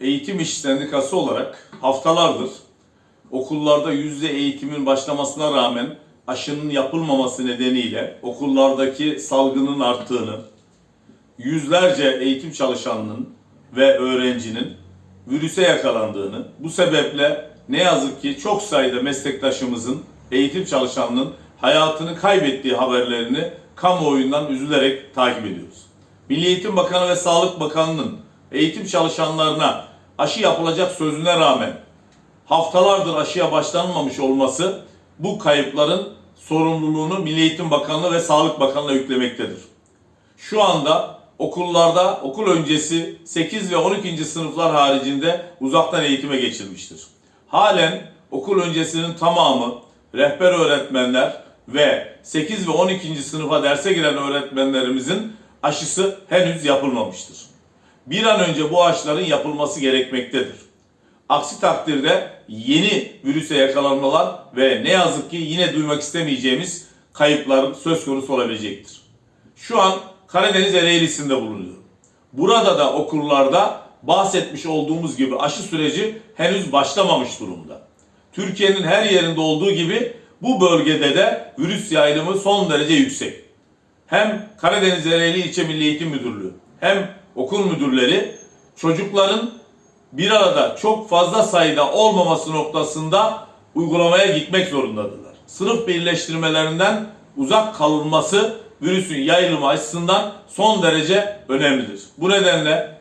Eğitim İş Sendikası olarak haftalardır okullarda yüzde eğitimin başlamasına rağmen aşının yapılmaması nedeniyle okullardaki salgının arttığını, yüzlerce eğitim çalışanının ve öğrencinin virüse yakalandığını, bu sebeple ne yazık ki çok sayıda meslektaşımızın, eğitim çalışanının hayatını kaybettiği haberlerini kamuoyundan üzülerek takip ediyoruz. Milli Eğitim Bakanı ve Sağlık Bakanı'nın eğitim çalışanlarına aşı yapılacak sözüne rağmen haftalardır aşıya başlanmamış olması bu kayıpların sorumluluğunu Milli Eğitim Bakanlığı ve Sağlık Bakanlığı'na yüklemektedir. Şu anda okullarda okul öncesi 8 ve 12. sınıflar haricinde uzaktan eğitime geçilmiştir. Halen okul öncesinin tamamı rehber öğretmenler ve 8 ve 12. sınıfa derse giren öğretmenlerimizin aşısı henüz yapılmamıştır. Bir an önce bu aşıların yapılması gerekmektedir. Aksi takdirde yeni virüse yakalanmalar ve ne yazık ki yine duymak istemeyeceğimiz kayıpların söz konusu olabilecektir. Şu an Karadeniz Ereğlisi'nde bulunuyorum. Burada da okullarda bahsetmiş olduğumuz gibi aşı süreci henüz başlamamış durumda. Türkiye'nin her yerinde olduğu gibi bu bölgede de virüs yayılımı son derece yüksek. Hem Karadeniz Ereğli İlçe Milli Eğitim Müdürlüğü hem okul müdürleri çocukların bir arada çok fazla sayıda olmaması noktasında uygulamaya gitmek zorundadırlar. Sınıf birleştirmelerinden uzak kalınması virüsün yayılımı açısından son derece önemlidir. Bu nedenle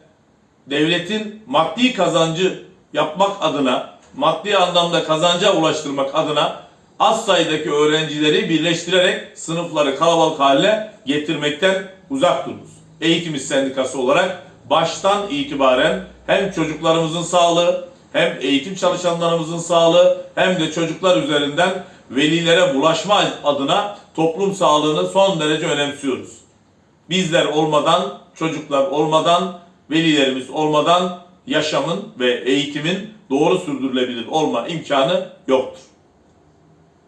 devletin maddi kazancı yapmak adına, maddi anlamda kazanca ulaştırmak adına az sayıdaki öğrencileri birleştirerek sınıfları kalabalık hale getirmekten uzak durunuz. Eğitim Sendikası olarak baştan itibaren hem çocuklarımızın sağlığı, hem eğitim çalışanlarımızın sağlığı, hem de çocuklar üzerinden velilere bulaşma adına toplum sağlığını son derece önemsiyoruz. Bizler olmadan, çocuklar olmadan, velilerimiz olmadan yaşamın ve eğitimin doğru sürdürülebilir olma imkanı yoktur.